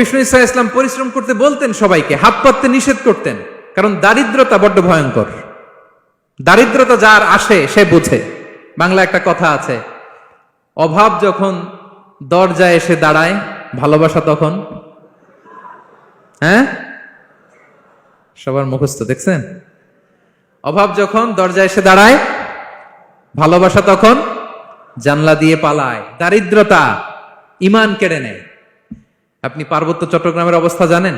বিষ্ণু ইসা ইসলাম পরিশ্রম করতে বলতেন সবাইকে, হাত পাততে নিষেধ করতেন, কারণ দারিদ্রতা বড্ড ভয়ঙ্কর। দারিদ্রতা যার আসে, সে বুঝে। বাংলা একটা কথা আছে, অভাব যখন দরজায় এসে দাঁড়ায়, ভালোবাসা তখন? হ্যাঁ? সবার মুখস্থ, দেখছেন? অভাব যখন দরজায় এসে দাঁড়ায়, ভালোবাসা তখন জানলা দিয়ে পালায়। দারিদ্রতা ইমান কেড়ে নেয়। আপনি পার্বত্য চট্টগ্রামের অবস্থা জানেন?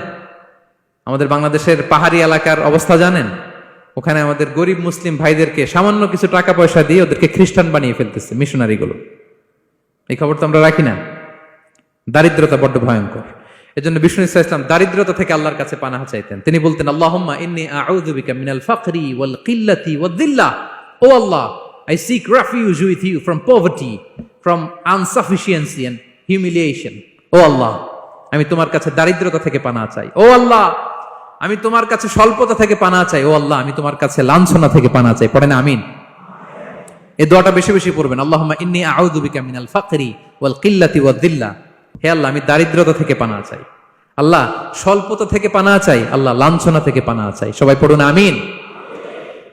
আমাদের বাংলাদেশের পাহাড়ি এলাকার অবস্থা জানেন? ওখানে আমাদের গরিব মুসলিম ভাইদেরকে সামান্য কিছু টাকা পয়সা দিয়ে ওদেরকে খ্রিস্টান বানিয়ে ফেলতেছে মিশনারিগুলো। এই খবর তো আমরা রাখি না। দারিদ্রতা বড্ড ভয়ঙ্কর। এজন্য বিষ্ণু ইসা ইসলাম দারিদ্রতা থেকে আল্লাহর কাছে পানাহা চাইতেন। তিনি বলতেন মিনাল O Allah I seek refuge with you from poverty from insufficiency humiliation O Allah আমি তোমার কাছে দারিদ্রতা থেকে পানা চাই। ও আল্লাহ, আমি তোমার কাছে স্বল্পতা থেকে পানা চাই। ও আল্লাহ, আমি তোমার কাছে লাঞ্ছনা থেকে পানা চাই। পড়ে না আমিন। এই দোয়াটা বেশি বেশি পড়বেন। আল্লাহুম্মা ইন্নী আউযু বিকা মিনাল ফাকরি ওয়াল কিল্লাতি ওয়াদ দিল্লাহ হে আল্লাহ, আমি দারিদ্রতা থেকে পানা চাই। আল্লাহ, স্বল্পতা থেকে পানা চাই। আল্লাহ, লাঞ্ছনা থেকে পানা চাই। সবাই পড়ুন আমিন।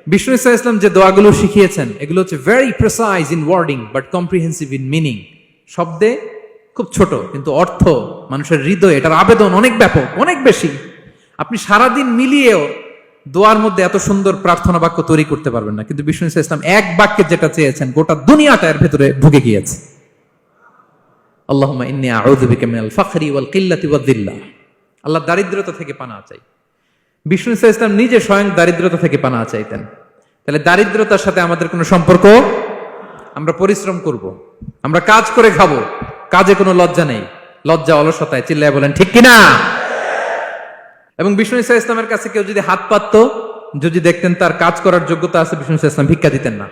বিষ্ণু ইসা ইসলাম যে দোয়াগুলো শিখিয়েছেন, এগুলো হচ্ছে very precise in wording but comprehensive in meaning শব্দে খুব ছোট, কিন্তু অর্থ, মানুষের হৃদয়, এটার আবেদন অনেক ব্যাপক, অনেক বেশি। আপনি সারাদিন মিলিয়েও দোয়ার মধ্যে এত সুন্দর প্রার্থনা বাক্য তৈরি করতে পারবেন না। কিন্তু বিষ্ণু ইসলাম এক বাক্যে যেটা চেয়েছেন, গোটা দুনিয়াটা এর ভেতরে ঢুকে গিয়েছে। আল্লাহুম্মা ইন্নী আউযু বিকা মিনাল ওয়াল কিল্লাতি ওয়াদ দিল্লাহ আল্লাহ দারিদ্রতা থেকে পানা চাই। বিষ্ণু ইসা ইসলাম নিজে স্বয়ং দারিদ্রতা থেকে পানা চাইতেন। তাহলে দারিদ্রতার সাথে আমাদের কোনো সম্পর্ক আমরা পরিশ্রম করব। আমরা কাজ করে খাব, কাজে কোনো লজ্জা নেই। লজ্জা অলসতায় চিল্লায় বলেন, ঠিক কিনা? এবং বিষ্ণু ইসা ইসলামের কাছে কেউ যদি হাত পাতত, যদি দেখতেন তার কাজ করার যোগ্যতা আছে, বিষ্ণু ইসা ইসলাম ভিক্ষা দিতেন না।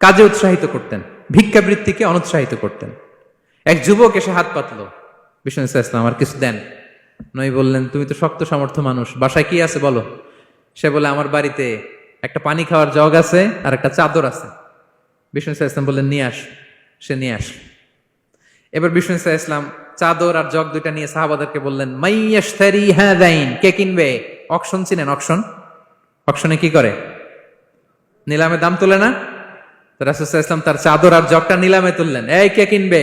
কাজে উৎসাহিত করতেন, ভিক্ষাবৃত্তিকে অনুৎসাহিত করতেন। এক যুবক এসে হাত পাতল, বিষ্ণু ইসা ইসলাম আমার কিছু দেন? নই বললেন, তুমি তো শক্ত সামর্থ্য মানুষ, বাসায় কি আছে বলো? সে বলে, আমার বাড়িতে একটা পানি খাওয়ার জগ আছে, আর একটা চাদর আছে। বিষ্ণু ইসা ইসলাম বললেন, নিয়ে আস, সে নিয়ে আস। এবার বিষ্ণু ইসা ইসলাম চাদর আর জগ দুইটা নিয়ে সাহাবাদেরকে বললেন মাইয়াশতারি হ্যাঁ দাইন কে কিনবে? অকশন চিনেন, অকশন। অকশনে কি করে? নিলামে দাম তোলে না? রাসুসাহ ইসলাম তার চাদর আর জগটা নিলামে তুললেন, এই কে কিনবে?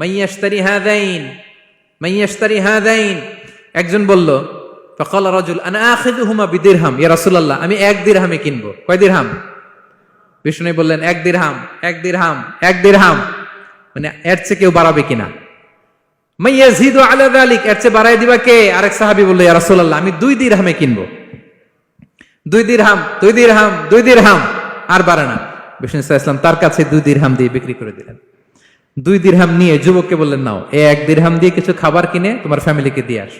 মাইয়াশতারি হ্যাঁ দাইন মাইয়াশতারি হ্যাঁ দাইন একজন বলল ফকাল রাজুল, আনা আখিদুহুমা বিদিরহাম ইয়া রাসূলুল্লাহ, আমি এক দিরহামে কিনবো। কয় দিরহাম? বিষ্ণু বললেন, এক দিরহাম এক দিরহাম এক দিরহাম। মানে এর চেয়ে কেউ বাড়াবে কিনা? মাইয়াজিদু আলা যালিক। এর চেয়ে বাড়াই দিবা কে? আরেক সাহাবী বলল, ইয়া রাসূলুল্লাহ, আমি দুই দিরহামে কিনবো। দুই দিরহাম দুই দিরহাম দুই দিরহাম। আর বাড়ে না। বিষ্ণু ইসলাম তার কাছে দুই দিরহাম দিয়ে বিক্রি করে দিলেন। দুই দিরহাম নিয়ে যুবককে বললেন, নাও, এ এক দিরহাম দিয়ে কিছু খাবার কিনে তোমার ফ্যামিলিকে দিয়ে আস।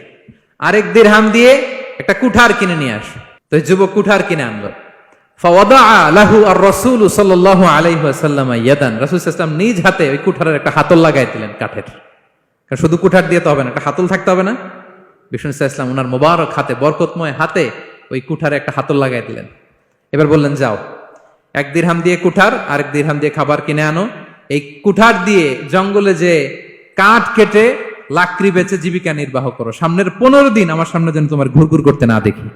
আরেক দিরহাম দিয়ে একটা কুঠার কিনে নিয়ে আস। তো যুবক কুঠার কিনে আনলো। লাহু আর রাসূল সাল্লাল্লাহু আলাইহি ওয়াসাল্লাম ইয়াদান। রাসূল ইসলাম নিজ হাতে ওই কুঠারের একটা হাতল লাগাই দিলেন কাঠের। কারণ শুধু কুঠার দিয়ে তো হবে না, একটা হাতল থাকতে হবে না। বিষ্ণু ইসলাম ওনার মোবারক হাতে, বরকতময় হাতে ওই কুঠারে একটা হাতল লাগাই দিলেন। এবার বললেন, যাও, এক দিরহাম দিয়ে কুঠার, আরেক দিরহাম দিয়ে খাবার কিনে আনো। এই কুঠার দিয়ে জঙ্গলে যে কাঠ কেটে লাকড়ি বেচে জীবিকা নির্বাহ করো। সামনের পনেরো দিন আমার সামনে যেন তোমার ঘুরঘুর করতে না দেখি।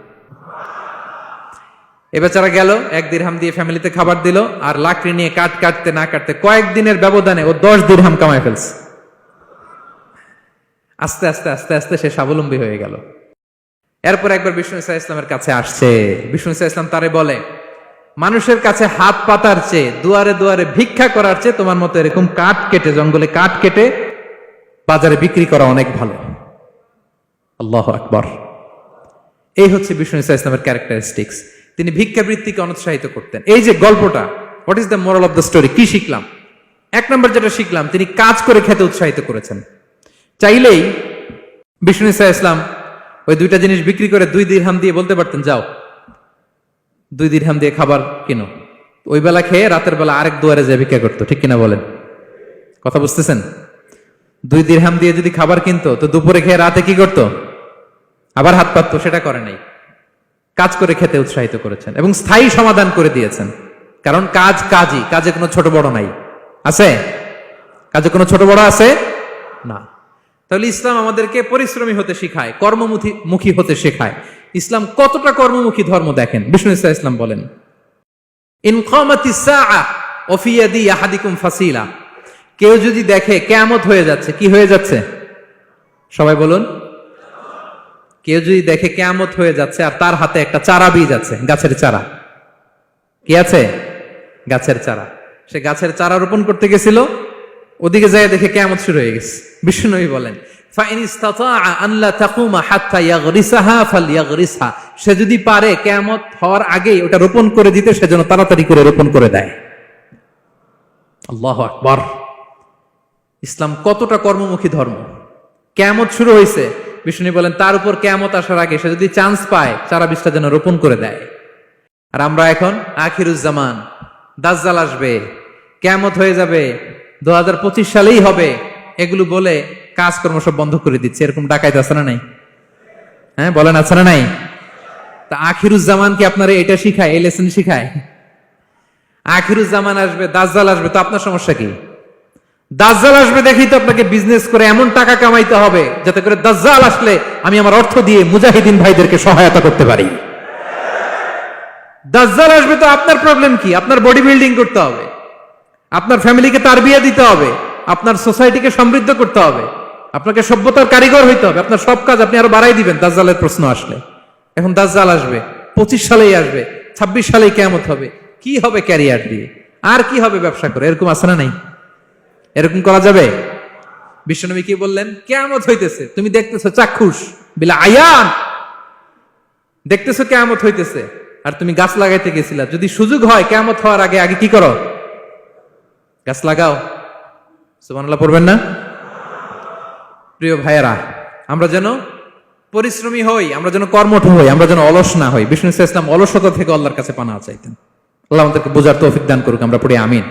এ বেচারা গেল, এক দিরহাম দিয়ে ফ্যামিলিতে খাবার দিল, আর লাকড়ি নিয়ে কাঠ কাটতে না কাটতে কয়েকদিনের ব্যবধানে ও দশ দিরহাম কামায় ফেলছে। আস্তে আস্তে আস্তে আস্তে সে স্বাবলম্বী হয়ে গেল। এরপর একবার বিষ্ণু ইসা ইসলামের কাছে আসছে। বিষ্ণু ইসা ইসলাম তারে বলে, মানুষের কাছে হাত পাতার চেয়ে দুয়ারে দুয়ারে ভিক্ষা করার চেয়ে তোমার মতো এরকম কাঠ কেটে, জঙ্গলে কাঠ কেটে বাজারে বিক্রি করা অনেক ভালো। আল্লাহ আকবর। এই হচ্ছে বিষ্ণু ইসা ইসলামের ক্যারেক্টারিস্টিক্স তিনি ভিক্ষাবৃত্তিকে অনুৎসাহিত করতেন। এই যে গল্পটা what is the moral of the story কি শিখলাম? এক নম্বর যেটা শিখলাম, তিনি কাজ করে খেতে উৎসাহিত করেছেন। চাইলেই বিষ্ণু ইসা ইসলাম ওই দুইটা জিনিস বিক্রি করে দুই দিরহাম দিয়ে বলতে পারতেন, যাও, দুই দিরহাম দিয়ে খাবার কিনো। ওই বেলা খেয়ে রাতের বেলা আরেক দুয়ারে যায় ভিক্ষা করতো, ঠিক কিনা বলেন? কথা বুঝতেছেন? দুই দিরহাম দিয়ে যদি খাবার কিনতো, তো দুপুরে খেয়ে রাতে কি করতো? আবার হাত পাততো, সেটা করে নাই। কাজ করে খেতে উৎসাহিত করেছেন এবং স্থায়ী সমাধান করে দিয়েছেন। কারণ কাজ কাজই, কাজে কোনো ছোট বড় নাই। আছে? কাজে কোনো ছোট বড় আছে? না। তাহলে ইসলাম আমাদেরকে পরিশ্রমী হতে শেখায়, কর্মমুখী, মুখী হতে শেখায়। ইসলাম কতটা কর্মমুখী ধর্ম দেখেন? বিষ্ণু ইসলাম ইসলাম বলেন ফাসিলা। কেউ যদি দেখে, কেয়ামত হয়ে যাচ্ছে। কি হয়ে যাচ্ছে? সবাই বলুন কেউ যদি দেখে কেয়ামত হয়ে যাচ্ছে আর তার হাতে একটা চারা বীজ আছে, গাছের চারা। কি আছে? গাছের চারা। সে গাছের চারা রোপণ করতে গেছিল, ওদিকে যায় দেখে কেয়ামত শুরু হয়ে গেছে। বিষ্ণুই বলেন সে যদি পারে, কেয়ামত হওয়ার আগেই ওটা রোপণ করে দিতে সেজন্য তাড়াতাড়ি করে রোপণ করে দেয়। আল্লাহ আকবর। ইসলাম কতটা কর্মমুখী ধর্ম। কেয়ামত শুরু হয়েছে বিষ্ণু বলেন, তার উপর কেয়ামত আসার আগে সে যদি চান্স পায় চারা বীজটা যেন রোপণ করে দেয়। আর আমরা এখন আখিরুজ্জামান, দাজ্জাল আসবে, কেয়ামত হয়ে যাবে দু সালেই হবে। এগুলো বলে কাজকর্ম সব বন্ধ করে দিচ্ছে। এরকম ডাকাইতে আছে না নাই? হ্যাঁ বলেন, আছে না নাই? তা আখিরুজ্জামান কি আপনারা এটা শিখায়, এই লেসন শিখায়? আখিরুজ্জামান আসবে, দাজ্জাল আসবে, তো আপনার সমস্যা কি? দাজ্জাল আসবে দেখেই তো আপনাকে বিজনেস করে এমন টাকা কামাইতে হবে, যাতে করে দাজ্জাল আসলে আমি আমার অর্থ দিয়ে মুজাহিদিন ভাইদেরকে সহায়তা করতে পারি। দাজ্জাল আসবে তো আপনার প্রবলেম কি? আপনার বডি বিল্ডিং করতে হবে, আপনার ফ্যামিলিকে তার বিয়ে দিতে হবে, আপনার সোসাইটিকে সমৃদ্ধ করতে হবে, আপনাকে সভ্যতার কারিগর হইতে হবে, আপনার সব কাজ আপনি আরও বাড়াই দিবেন দাজ্জালের প্রশ্ন আসলে। এখন দাজ্জাল আসবে, পঁচিশ সালেই আসবে, ছাব্বিশ সালেই কেমত হবে, কি হবে ক্যারিয়ার দিয়ে? আর কি হবে ব্যবসা করে? এরকম আছে না নাই? এরকম করা যাবে? বিশ্বনবী কি বললেন? কেমত হইতেছে। তুমি দেখতেছো চাক্ষুষ, বিলা আয়ান। দেখতেছো কেমত হইতেছে। আর তুমি গাছ লাগাইতে গেছিলা। যদি সুযোগ হয় কেমত হওয়ার আগে আগে কি করো? গাছ লাগাও। সুবহানাল্লাহ, পড়বেন না? প্রিয় ভাইয়েরা, আমরা যেন পরিশ্রমী হই, আমরা যেন কর্মঠ হই, আমরা যেন অলস না হই। বিষ্ণু ইসলাম অলসতা থেকে আল্লাহর কাছে পানা চাইতেন। আল্লাহ আমাদেরকে বোঝার তৌফিক দান করুক, আমরা পড়ি আমিন।